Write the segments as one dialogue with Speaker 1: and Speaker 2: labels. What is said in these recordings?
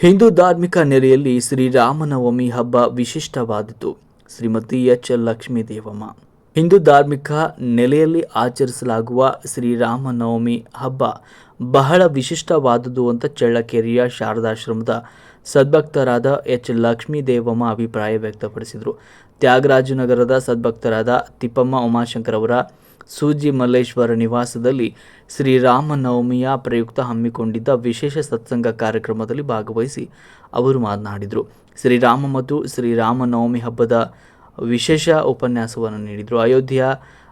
Speaker 1: ಹಿಂದೂ ಧಾರ್ಮಿಕ ನೆಲೆಯಲ್ಲಿ ಶ್ರೀರಾಮನವಮಿ ಹಬ್ಬ ವಿಶಿಷ್ಟವಾದಿತು ಶ್ರೀಮತಿ ಎಚ್. ಲಕ್ಷ್ಮೀ ದೇವಮ್ಮ ಹಿಂದೂ ಧಾರ್ಮಿಕ ನೆಲೆಯಲ್ಲಿ ಆಚರಿಸಲಾಗುವ ಶ್ರೀರಾಮನವಮಿ ಹಬ್ಬ ಬಹಳ ವಿಶಿಷ್ಟವಾದುದು ಅಂತ ಚಳ್ಳಕೆರೆಯ ಶಾರದಾಶ್ರಮದ ಸದ್ಭಕ್ತರಾದ ಎಚ್. ಲಕ್ಷ್ಮೀ ದೇವಮ್ಮ ಅಭಿಪ್ರಾಯ ವ್ಯಕ್ತಪಡಿಸಿದರು. ತ್ಯಾಗರಾಜನಗರದ ಸದ್ಭಕ್ತರಾದ ತಿಪ್ಪಮ್ಮ ಉಮಾಶಂಕರ್ ಅವರ ಸೂಜಿ ಮಲ್ಲೇಶ್ವರ ನಿವಾಸದಲ್ಲಿ ಶ್ರೀರಾಮನವಮಿಯ ಪ್ರಯುಕ್ತ ಹಮ್ಮಿಕೊಂಡಿದ್ದ ವಿಶೇಷ ಸತ್ಸಂಗ ಕಾರ್ಯಕ್ರಮದಲ್ಲಿ ಭಾಗವಹಿಸಿ ಅವರು ಮಾತನಾಡಿದರು. ಶ್ರೀರಾಮ ಮತ್ತು ಶ್ರೀರಾಮನವಮಿ ಹಬ್ಬದ ವಿಶೇಷ ಉಪನ್ಯಾಸವನ್ನು ನೀಡಿದರು. ಅಯೋಧ್ಯೆಯ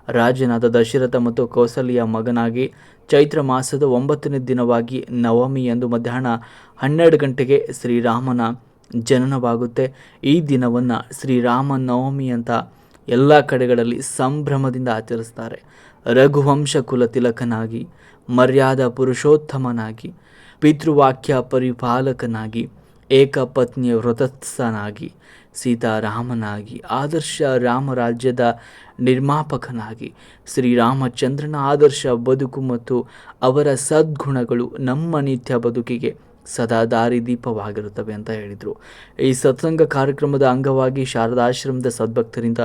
Speaker 1: ರಾಜನಾದ ದಶರಥ ಮತ್ತು ಕೌಸಲ್ಯ ಮಗನಾಗಿ ಚೈತ್ರ ಮಾಸದ ಒಂಬತ್ತನೇ ದಿನವಾಗಿ ನವಮಿ ಎಂದು ಮಧ್ಯಾಹ್ನ ಹನ್ನೆರಡು ಗಂಟೆಗೆ ಶ್ರೀರಾಮನ ಜನನವಾಗುತ್ತೆ. ಈ ದಿನವನ್ನು ಶ್ರೀರಾಮನವಮಿ ಅಂತ ಎಲ್ಲ ಕಡೆಗಳಲ್ಲಿ ಸಂಭ್ರಮದಿಂದ ಆಚರಿಸ್ತಾರೆ. ರಘುವಂಶ ಕುಲ ತಿಲಕನಾಗಿ, ಮರ್ಯಾದ ಪುರುಷೋತ್ತಮನಾಗಿ, ಪಿತೃವಾಕ್ಯ ಪರಿಪಾಲಕನಾಗಿ, ಏಕಪತ್ನಿಯ ವ್ರತಸ್ಥನಾಗಿ ಸೀತಾರಾಮನಾಗಿ, ಆದರ್ಶ ರಾಮರಾಜ್ಯದ ನಿರ್ಮಾಪಕನಾಗಿ, ಶ್ರೀರಾಮಚಂದ್ರನ ಆದರ್ಶ ಬದುಕು ಮತ್ತು ಅವರ ಸದ್ಗುಣಗಳು ನಮ್ಮ ನಿತ್ಯ ಬದುಕಿಗೆ ಸದಾ ದಾರಿದೀಪವಾಗಿರುತ್ತವೆ ಅಂತ ಹೇಳಿದರು. ಈ ಸತ್ಸಂಗ ಕಾರ್ಯಕ್ರಮದ ಅಂಗವಾಗಿ ಶಾರದಾಶ್ರಮದ ಸದ್ಭಕ್ತರಿಂದ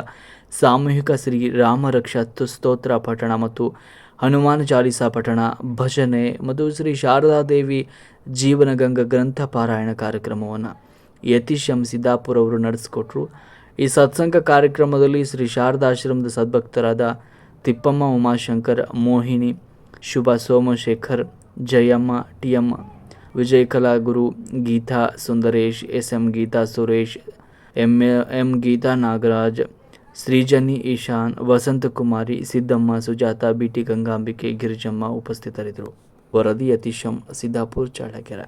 Speaker 1: ಸಾಮೂಹಿಕ ಶ್ರೀ ರಾಮರಕ್ಷಾ ಸ್ತೋತ್ರ ಪಠಣ ಮತ್ತು ಹನುಮಾನ ಚಾಲಿಸ ಪಠಣ, ಭಜನೆ ಮತ್ತು ಶ್ರೀ ಶಾರದಾದೇವಿ ಜೀವನಗಂಗ ಗ್ರಂಥ ಪಾರಾಯಣ ಕಾರ್ಯಕ್ರಮವನ್ನು ಯತೀಶಂ ಸಿದ್ದಾಪುರ ಅವರು ನಡೆಸಿಕೊಟ್ರು. ಈ ಸತ್ಸಂಗ ಕಾರ್ಯಕ್ರಮದಲ್ಲಿ ಶ್ರೀ ಶಾರದಾಶ್ರಮದ ಸದ್ಭಕ್ತರಾದ Tippamma Umashankar, Mohini, Shubha Somashekhar, Jayamma Tiyamma Vijay Kalaguru, Geetha Sundaresh S M Geetha Suresh, M M Geetha Nagaraj Shrijani Ishan Vasanthakumari Siddamma, Sujatha, B T Gangambike, Girijamma ಉಪಸ್ಥಿತರಿದ್ದರು. ವರದಿ ಯತೀಶಂ ಸಿದ್ದಾಪುರ, ಚಳ್ಳಕೆರೆ.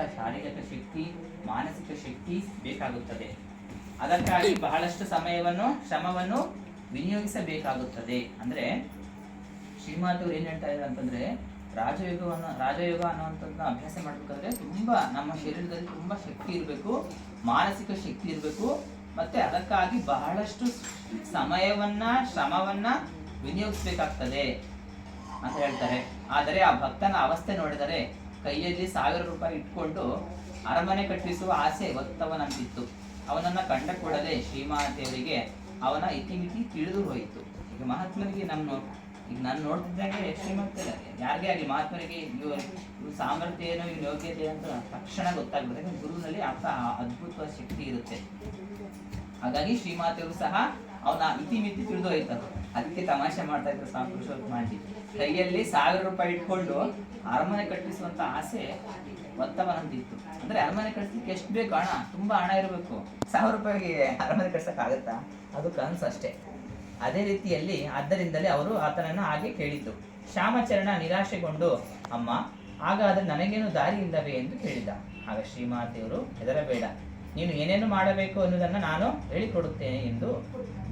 Speaker 2: ಶಾರೀರಿಕ ಶಕ್ತಿ, ಮಾನಸಿಕ ಶಕ್ತಿ ಬೇಕಾಗುತ್ತದೆ. ಅದಕ್ಕಾಗಿ ಬಹಳಷ್ಟು ಸಮಯವನ್ನು, ಶ್ರಮವನ್ನು ವಿನಿಯೋಗಿಸಬೇಕಾಗುತ್ತದೆ. ಅಂದ್ರೆ ಶ್ರೀಮಾತವ್ರು ಏನ್ ಹೇಳ್ತಾ ಇದ್ದಾರೆ ಅಂತಂದ್ರೆ, ರಾಜಯೋಗವನ್ನು, ರಾಜಯೋಗ ಅನ್ನುವಂಥದ್ದನ್ನ ಅಭ್ಯಾಸ ಮಾಡಬೇಕಾದ್ರೆ ತುಂಬಾ ನಮ್ಮ ಶರೀರದಲ್ಲಿ ತುಂಬಾ ಶಕ್ತಿ ಇರಬೇಕು, ಮಾನಸಿಕ ಶಕ್ತಿ ಇರಬೇಕು, ಮತ್ತೆ ಅದಕ್ಕಾಗಿ ಬಹಳಷ್ಟು ಸಮಯವನ್ನ, ಶ್ರಮವನ್ನ ವಿನಿಯೋಗಿಸ್ಬೇಕಾಗ್ತದೆ ಅಂತ ಹೇಳ್ತಾರೆ. ಆದರೆ ಆ ಭಕ್ತನ ಅವಸ್ಥೆ ನೋಡಿದರೆ ಕೈಯಲ್ಲಿ ಸಾವಿರ ರೂಪಾಯಿ ಇಟ್ಕೊಂಡು ಅರಮನೆ ಕಟ್ಟಿಸುವ ಆಸೆ ಒತ್ತವನಂತಿತ್ತು. ಅವನನ್ನ ಕಂಡ ಕೂಡಲೇ ಶ್ರೀಮಾತೆಯವರಿಗೆ ಅವನ ಇತಿಮಿತಿ ತಿಳಿದು ಹೋಯಿತು. ಈಗ ಮಹಾತ್ಮರಿಗೆ ನಮ್ಮ ಈಗ ನಾನು ನೋಡ್ತಿದ್ದಾಗೆ ಶ್ರೀಮಂತ ಯಾರಿಗೆ ಆಗಲಿ ಮಹಾತ್ಮರಿಗೆ ಇವರು ಸಾಮರ್ಥ್ಯ ಏನು, ಇವ್ರ ಯೋಗ್ಯತೆ ಅಂತ ತಕ್ಷಣ ಗೊತ್ತಾಗ್ಬಿಡುತ್ತೆ. ಯಾಕಂದ್ರೆ ಗುರುವಿನಲ್ಲಿ ಅಂತ ಅದ್ಭುತ ಶಕ್ತಿ ಇರುತ್ತೆ. ಹಾಗಾಗಿ ಶ್ರೀಮಾತೆಯವರು ಸಹ ಅವನ ಇತಿಮಿತಿ ತಿಳಿದು ಹೋಯ್ತಾರೆ. ಅದಕ್ಕೆ ತಮಾಷೆ ಮಾಡ್ತಾ ಇದ್ರು ಸ್ವಾಮಿ ಪುರುಷೋತ್ತಮಾಜಿ ಕೈಯಲ್ಲಿ ಸಾವಿರ ರೂಪಾಯಿ ಇಟ್ಕೊಂಡು ಅರಮನೆ ಕಟ್ಟಿಸುವಂತ ಆಸೆ ಒತ್ತವನಂತಿತ್ತು ಅಂದ್ರೆ ಅರಮನೆ ಕಟ್ಟಿಸ್ಲಿಕ್ಕೆ ಎಷ್ಟು ಬೇಕು ಹಣ ತುಂಬಾ ಹಣ ಇರಬೇಕು. ಸಾವಿರ ರೂಪಾಯಿಗೆ ಅರಮನೆ ಕಟ್ಸಕ್ ಆಗತ್ತಾ? ಅದು ಕನಸು ಅಷ್ಟೇ. ಅದೇ ರೀತಿಯಲ್ಲಿ ಆದ್ದರಿಂದಲೇ ಅವರು ಆತನನ್ನ ಹಾಗೆ ಕೇಳಿದ್ದು. ಶ್ಯಾಮಚರಣ ನಿರಾಶೆಗೊಂಡು, ಅಮ್ಮ, ಹಾಗಾದ್ರೆ ನನಗೇನು ದಾರಿ ಇಲ್ಲವೇ? ಎಂದು ಕೇಳಿದ. ಆಗ ಶ್ರೀಮಾತೆಯವರು, ಹೆದರಬೇಡ. ನೀನು ಏನೇನು ಮಾಡಬೇಕು ಅನ್ನೋದನ್ನ ನಾನು ಹೇಳಿಕೊಡುತ್ತೇನೆ ಎಂದು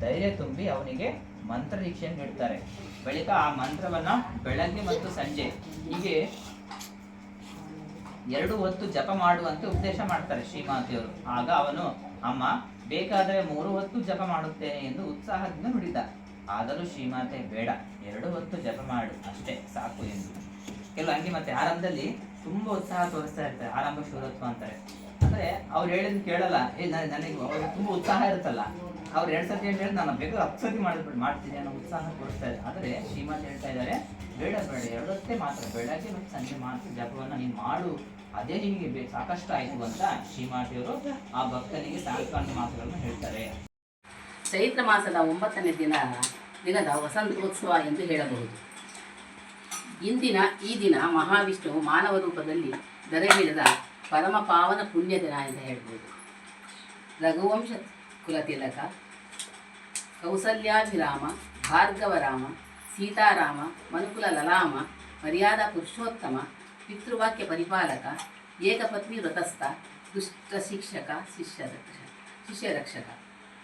Speaker 2: ಧೈರ್ಯ ತುಂಬಿ ಅವನಿಗೆ ಮಂತ್ರ ದೀಕ್ಷೆಯನ್ನು ನೀಡ್ತಾರೆ. ಬಳಿಕ ಆ ಮಂತ್ರವನ್ನ ಬೆಳಗ್ಗೆ ಮತ್ತು ಸಂಜೆ ಹೀಗೆ ಎರಡು ಹೊತ್ತು ಜಪ ಮಾಡುವಂತೆ ಉಪದೇಶ ಮಾಡ್ತಾರೆ ಶ್ರೀಮಾತೆಯವರು. ಆಗ ಅವನು, ಅಮ್ಮ, ಬೇಕಾದರೆ ಮೂರು ಹೊತ್ತು ಜಪ ಮಾಡುತ್ತೇನೆ ಎಂದು ಉತ್ಸಾಹದಿಂದ ನುಡಿದ. ಆದರೂ ಶ್ರೀಮಾತೆ, ಬೇಡ, ಎರಡು ಹೊತ್ತು ಜಪ ಮಾಡು, ಅಷ್ಟೇ, ಸಾಕು ಎಂದು. ಕೆಲವು ಹಂಗೆ ಮತ್ತೆ ಆರಂಭದಲ್ಲಿ ತುಂಬಾ ಉತ್ಸಾಹ ತೋರಿಸ್ತಾ ಇರ್ತಾರೆ, ಆರಂಭ ಶೂರತ್ವ ಅಂತಾರೆ. ಅಂದ್ರೆ ಅವ್ರು ಹೇಳಿದ್ ಕೇಳಲ್ಲ, ಏ ನನಗೆ ತುಂಬಾ ಉತ್ಸಾಹ ಇರುತ್ತಲ್ಲ ಅವ್ರು ಎರಡ್ ಸತಿ ಹೇಳಿ ನಾನು ಬೇಗ ಹತ್ತು ಸತಿ ಮಾಡಿಬಿಟ್ಟು ಮಾಡ್ತೀನಿ ಅನ್ನೋ ಉತ್ಸಾಹ ಕೊಡ್ತಾ ಇದೆ. ಆದರೆ ಶ್ರೀಮಂತ ಹೇಳ್ತಾ ಇದ್ದಾರೆ, ಬೇಡ ಬೇಡ, ಎರಡೊತ್ತೇ ಮಾತ್ರ, ಬೆಳಗ್ಗೆ ಮತ್ತು ಸಂಜೆ ಮಾತ್ರ ಜಪವನ್ನ ನೀನು ಮಾಡು. ಅದೇ ನಿಮಗೆ ಸಾಕಷ್ಟು ಆಯಿತು ಅಂತ ಶ್ರೀಮಾತೆಯವರು ಆ ಭಕ್ತನಿಗೆ ಸಾಂತ್ವನ ಮಾತುಗಳನ್ನು ಹೇಳ್ತಾರೆ.
Speaker 3: ಚೈತ್ರ ಮಾಸದ ಒಂಬತ್ತನೇ ದಿನ ದಿನದ ವಸಂತೋತ್ಸವ ಎಂದು ಹೇಳಬಹುದು. ಇಂದಿನ ಈ ದಿನ ಮಹಾವಿಷ್ಣು ಮಾನವ ರೂಪದಲ್ಲಿ ದರಗಿಡದ ಪರಮ ಪಾವನ ಪುಣ್ಯ ದಿನ ಎಂದು ಹೇಳ್ಬೋದು. ರಘುವಂಶ ಕುಲತಿಲಕ ಕೌಸಲ್ಯಾಭಿರಾಮ, ಭಾರ್ಗವರಾಮ, ಸೀತಾರಾಮ, ಮನುಕುಲ ಲಲಾಮ, ಮರ್ಯಾದ ಪುರುಷೋತ್ತಮ, ಪಿತೃವಾಕ್ಯ ಪರಿಪಾಲಕ, ಏಕಪತ್ನಿ ವ್ರತಸ್ಥ, ದುಷ್ಟ ಶಿಕ್ಷಕ, ಶಿಷ್ಯ ಶಿಷ್ಯರಕ್ಷಕ ಶಿಷ್ಯ ರಕ್ಷಕ.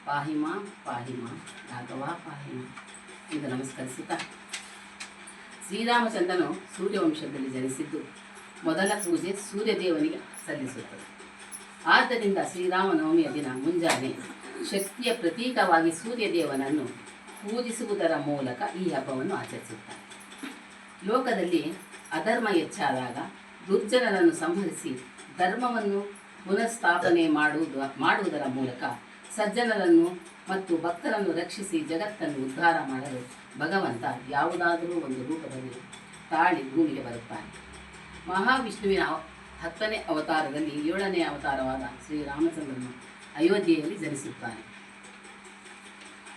Speaker 3: ಪಾಹಿಮಾ, ಪಾಹಿಮ, ರಾಘವ, ಪಾಹಿಮ. ಎಂದು ನಮಸ್ಕರಿಸುತ್ತಾ. ಶ್ರೀರಾಮಚಂದ್ರನು ಸೂರ್ಯವಂಶದಲ್ಲಿ ಜನಿಸಿದ್ದು, ಮೊದಲ ಪೂಜೆ ಸೂರ್ಯದೇವನಿಗೆ ಸಲ್ಲಿಸುತ್ತದೆ. ಆದ್ದರಿಂದ ಶ್ರೀರಾಮನವಮಿಯ ದಿನ ಮುಂಜಾನೆ ಶಕ್ತಿಯ ಪ್ರತೀಕವಾಗಿ ಸೂರ್ಯದೇವನನ್ನು ಪೂಜಿಸುವುದರ ಮೂಲಕ ಈ ಹಬ್ಬವನ್ನು ಆಚರಿಸುತ್ತಾರೆ. ಲೋಕದಲ್ಲಿ ಅಧರ್ಮ ಹೆಚ್ಚಾದಾಗ ದುರ್ಜನರನ್ನು ಸಂಹರಿಸಿ ಧರ್ಮವನ್ನು ಪುನಃಸ್ಥಾಪನೆ ಮಾಡುವುದು, ಮಾಡುವುದರ ಮೂಲಕ ಸಜ್ಜನರನ್ನು ಮತ್ತು ಭಕ್ತರನ್ನು ರಕ್ಷಿಸಿ ಜಗತ್ತನ್ನು ಉದ್ಧಾರ ಮಾಡಲು ಭಗವಂತ ಯಾವುದಾದರೂ ಒಂದು ರೂಪದಲ್ಲಿ ತಾಳಿ ಭೂಮಿಗೆ ಬರುತ್ತಾನೆ. ಮಹಾವಿಷ್ಣುವಿನ ಹತ್ತನೇ ಅವತಾರದಲ್ಲಿ ಏಳನೇ ಅವತಾರವಾದ ಶ್ರೀರಾಮಚಂದ್ರನು ಅಯೋಧ್ಯೆಯಲ್ಲಿ ಜನಿಸುತ್ತಾನೆ.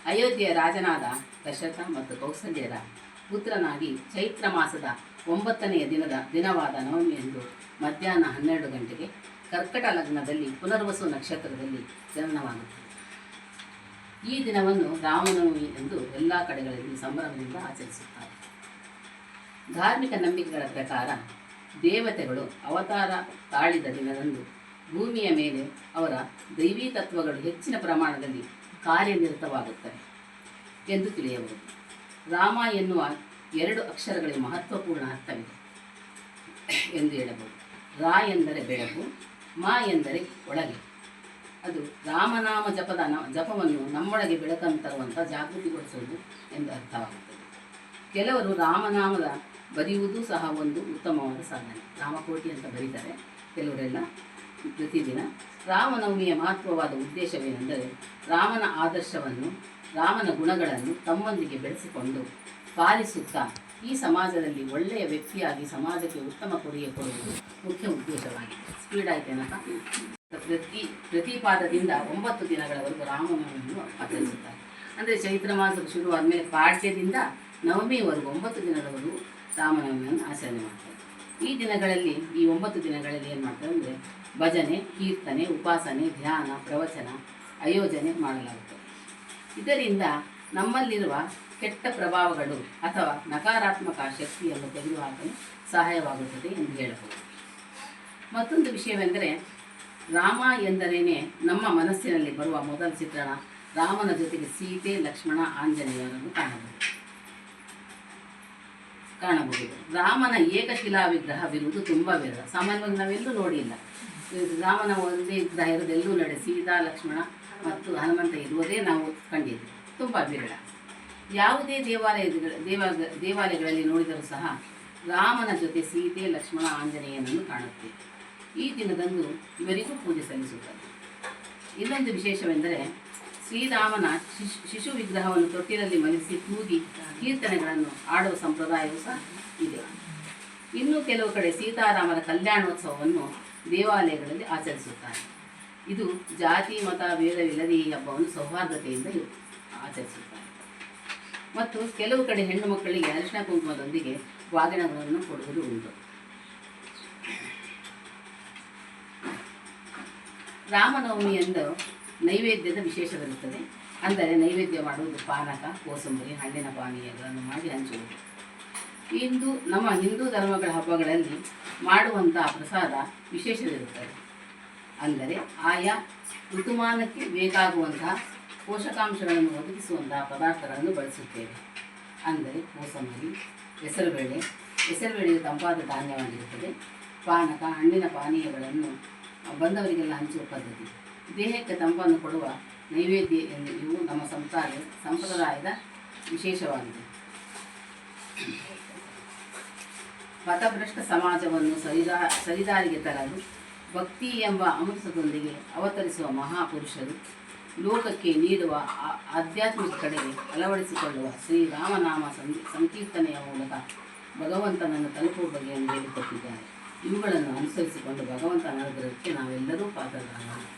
Speaker 3: ಅಯೋಧ್ಯೆಯ ರಾಜನಾದ ದಶರಥ ಮತ್ತು ಕೌಸಲ್ಯರ ಪುತ್ರನಾಗಿ ಚೈತ್ರ ಮಾಸದ ಒಂಬತ್ತನೆಯ ದಿನದ ದಿನವಾದ ನವಮಿಯಂದು ಮಧ್ಯಾಹ್ನ ಹನ್ನೆರಡು ಗಂಟೆಗೆ ಕರ್ಕಟ ಲಗ್ನದಲ್ಲಿ ಪುನರ್ವಸು ನಕ್ಷತ್ರದಲ್ಲಿ ಜನನವಾಗುತ್ತದೆ. ಈ ದಿನವನ್ನು ರಾಮನವಮಿ ಎಂದು ಎಲ್ಲ ಕಡೆಗಳಲ್ಲಿ ಸಂಭ್ರಮದಿಂದ ಆಚರಿಸುತ್ತಾರೆ. ಧಾರ್ಮಿಕ ನಂಬಿಕೆಗಳ ಪ್ರಕಾರ ದೇವತೆಗಳು ಅವತಾರ ತಾಳಿದ ದಿನದಂದು ಭೂಮಿಯ ಮೇಲೆ ಅವರ ದೈವೀ ತತ್ವಗಳು ಹೆಚ್ಚಿನ ಪ್ರಮಾಣದಲ್ಲಿ ಕಾರ್ಯನಿರತವಾಗುತ್ತವೆ ಎಂದು ತಿಳಿಯಬಹುದು. ರಾಮ ಎನ್ನುವ ಎರಡು ಅಕ್ಷರಗಳಿಗೆ ಮಹತ್ವಪೂರ್ಣ ಅರ್ಥವಿದೆ ಎಂದು ಹೇಳಬಹುದು. ರಾ ಎಂದರೆ ಬೆಳಕು, ಮಾ ಎಂದರೆ ಒಳಗೆ. ಅದು ರಾಮನಾಮ ಜಪದ ನ, ಜಪವನ್ನು ನಮ್ಮೊಳಗೆ ಬೆಳಕನ್ನು ತರುವಂಥ ಜಾಗೃತಿಗೊಳಿಸುವುದು ಎಂದು ಅರ್ಥವಾಗುತ್ತದೆ. ಕೆಲವರು ರಾಮನಾಮದ ಬರೆಯುವುದು ಸಹ ಒಂದು ಉತ್ತಮವಾದ ಸಾಧನೆ. ರಾಮಕೋಟಿ ಅಂತ ಬರೀತಾರೆ. ಕೆಲವರೆಲ್ಲ ಪ್ರತಿದಿನ ರಾಮನವಮಿಯ ಮಹತ್ವವಾದ ಉದ್ದೇಶವೇನೆಂದರೆ ರಾಮನ ಆದರ್ಶವನ್ನು, ರಾಮನ ಗುಣಗಳನ್ನು ತಮ್ಮೊಂದಿಗೆ ಬೆಳೆಸಿಕೊಂಡು ಪಾಲಿಸುತ್ತಾ ಈ ಸಮಾಜದಲ್ಲಿ ಒಳ್ಳೆಯ ವ್ಯಕ್ತಿಯಾಗಿ ಸಮಾಜಕ್ಕೆ ಉತ್ತಮ ಕೊಡುಗೆ ಕೊಡುವುದು ಮುಖ್ಯ ಉದ್ದೇಶವಾಗಿದೆ. ಸ್ಪೀಡ್ ಆಯ್ತೇನಪ್ಪ ಪ್ರತಿ, ಪ್ರತಿಪಾದದಿಂದ ಒಂಬತ್ತು ದಿನಗಳವರೆಗೂ ರಾಮನವಮಿಯನ್ನು ಆಚರಿಸುತ್ತಾರೆ. ಅಂದರೆ ಚೈತ್ರ ಮಾಸದ ಶುರುವಾದ ಮೇಲೆ ಪಾಡ್ಯದಿಂದ ನವಮಿವರೆಗೂ ಒಂಬತ್ತು ದಿನಗಳವರೆಗೂ ರಾಮನವಮಿಯನ್ನು ಆಚರಣೆ ಮಾಡ್ತಾರೆ. ಈ ದಿನಗಳಲ್ಲಿ, ಈ ಒಂಬತ್ತು ದಿನಗಳಲ್ಲಿ ಏನು ಮಾಡ್ತಾರೆ ಅಂದರೆ ಭಜನೆ, ಕೀರ್ತನೆ, ಉಪಾಸನೆ, ಧ್ಯಾನ, ಪ್ರವಚನ, ಆಯೋಜನೆ ಮಾಡಲಾಗುತ್ತದೆ ಇದರಿಂದ ನಮ್ಮಲ್ಲಿರುವ ಕೆಟ್ಟ ಪ್ರಭಾವಗಳು ಅಥವಾ ನಕಾರಾತ್ಮಕ ಶಕ್ತಿಯನ್ನು ತೆಗೆದುಹಾಕಲು ಸಹಾಯವಾಗುತ್ತದೆ ಎಂದು ಹೇಳಬಹುದು. ಮತ್ತೊಂದು ವಿಷಯವೆಂದರೆ ರಾಮ ಎಂದರೇನೆ ನಮ್ಮ ಮನಸ್ಸಿನಲ್ಲಿ ಬರುವ ಮೊದಲ ಚಿತ್ರಣ. ರಾಮನ ಜೊತೆಗೆ ಸೀತೆ, ಲಕ್ಷ್ಮಣ, ಆಂಜನೇಯರನ್ನು ಕಾಣಬಹುದು. ಕಾಣಬಹುದು. ರಾಮನ ಏಕಶಿಲಾ ವಿಗ್ರಹವಿರುವುದು ತುಂಬ ವಿರಳ ಸಾಮಾನ್ಯವಾಗಿ ನಾವೆಲ್ಲೂ ನೋಡಿಲ್ಲ. ರಾಮನ ಒಂದೇ ಇರೋದು ನಡೆ ಸೀತಾ ಲಕ್ಷ್ಮಣ ಮತ್ತು ಹನುಮಂತ ಇರುವುದೇ ನಾವು ಕಂಡಿದ್ದು. ತುಂಬ ವಿರಳ ಯಾವುದೇ ದೇವಾಲಯಗಳ, ದೇವ, ದೇವಾಲಯಗಳಲ್ಲಿ ನೋಡಿದರೂ ಸಹ ರಾಮನ ಜೊತೆ ಸೀತೆ, ಲಕ್ಷ್ಮಣ, ಆಂಜನೇಯನನ್ನು ಕಾಣುತ್ತೇವೆ ಈ ದಿನದಂದು ಇವರಿಗೂ ಪೂಜೆ ಸಲ್ಲಿಸುತ್ತದೆ ಇನ್ನೊಂದು ವಿಶೇಷವೆಂದರೆ ಶ್ರೀರಾಮನ ಶಿಶು ಶಿಶು ವಿಗ್ರಹವನ್ನು ತೊಟ್ಟಿನಲ್ಲಿ ಮಲಗಿಸಿ ಕೂಗಿ ಕೀರ್ತನೆಗಳನ್ನು ಆಡುವ ಸಂಪ್ರದಾಯವೂ ಸಹ ಇದೆ. ಇನ್ನು ಕೆಲವು ಕಡೆ ಸೀತಾರಾಮನ ಕಲ್ಯಾಣೋತ್ಸವವನ್ನು ದೇವಾಲಯಗಳಲ್ಲಿ ಆಚರಿಸುತ್ತಾರೆ. ಇದು ಜಾತಿ, ಮತ ಭೇದವಿಲ್ಲದೆ ಈ ಹಬ್ಬವನ್ನು ಸೌಹಾರ್ದತೆಯಿಂದ ಆಚರಿಸುತ್ತಾರೆ. ಮತ್ತು ಕೆಲವು ಕಡೆ ಹೆಣ್ಣು ಮಕ್ಕಳಿಗೆ ಅರಿಶಿನ ಕುಂಕುಮದೊಂದಿಗೆ ವಾದಿನಗಳನ್ನು ಕೊಡುವುದು ಉಂಟು. ರಾಮನವಮಿಯಂದು ನೈವೇದ್ಯದ ವಿಶೇಷವಿರುತ್ತದೆ. ಅಂದರೆ ನೈವೇದ್ಯ ಮಾಡುವುದು ಪಾನಕ, ಕೋಸಂಬರಿ, ಹಣ್ಣಿನ ಪಾನೀಯಗಳನ್ನು ಮಾಡಿ ಹಂಚುವುದು. ಇಂದು ನಮ್ಮ ಹಿಂದೂ ಧರ್ಮಗಳ ಹಬ್ಬಗಳಲ್ಲಿ ಮಾಡುವಂತಹ ಪ್ರಸಾದ ವಿಶೇಷವಿರುತ್ತದೆ. ಅಂದರೆ ಆಯಾ ಋತುಮಾನಕ್ಕೆ ಬೇಕಾಗುವಂತಹ ಪೋಷಕಾಂಶಗಳನ್ನು ಒದಗಿಸುವಂತಹ ಪದಾರ್ಥಗಳನ್ನು ಬಳಸುತ್ತೇವೆ. ಅಂದರೆ ಕೋಸಂಬರಿ, ಹೆಸರುಬೇಳೆ, ಹೆಸರುಬೇಳೆಯು ತಂಪಾದ ಧಾನ್ಯವಾಗಿರುತ್ತದೆ. ಪಾನಕ, ಹಣ್ಣಿನ ಪಾನೀಯಗಳನ್ನು ಬಂದವರಿಗೆಲ್ಲ ಹಂಚುವ ಪದ್ಧತಿ. ದೇಹಕ್ಕೆ ತಂಪನ್ನು ಕೊಡುವ ನೈವೇದ್ಯ ಎಂದು ಇವು ನಮ್ಮ ಸಂಸಾರ ಸಂಪ್ರದಾಯದ ವಿಶೇಷವಾಗಿದೆ. ಪಥಭ್ರಷ್ಟ ಸಮಾಜವನ್ನು ಸರಿದಾ ಸರಿದಾರಿಗೆ ತರಲು ಭಕ್ತಿ ಎಂಬ ಅಮೃತದೊಂದಿಗೆ ಅವತರಿಸುವ ಮಹಾಪುರುಷರು ಲೋಕಕ್ಕೆ ನೀಡುವ ಆಧ್ಯಾತ್ಮಿಕ ಕಡೆಗೆ ಅಳವಡಿಸಿಕೊಳ್ಳುವ ಶ್ರೀರಾಮನಾಮ ಸಂಕೀರ್ತನೆಯ ಮೂಲಕ ಭಗವಂತನನ್ನು ತಲುಪುವ ಬಗೆಯನ್ನು ಹೇಳಿಕೊಟ್ಟಿದ್ದಾರೆ. ಇವುಗಳನ್ನು ಅನುಸರಿಸಿಕೊಂಡು ಭಗವಂತನ ಅನುಗ್ರಹಕ್ಕೆ ನಾವೆಲ್ಲರೂ ಪಾತ್ರರಾಗೋಣ.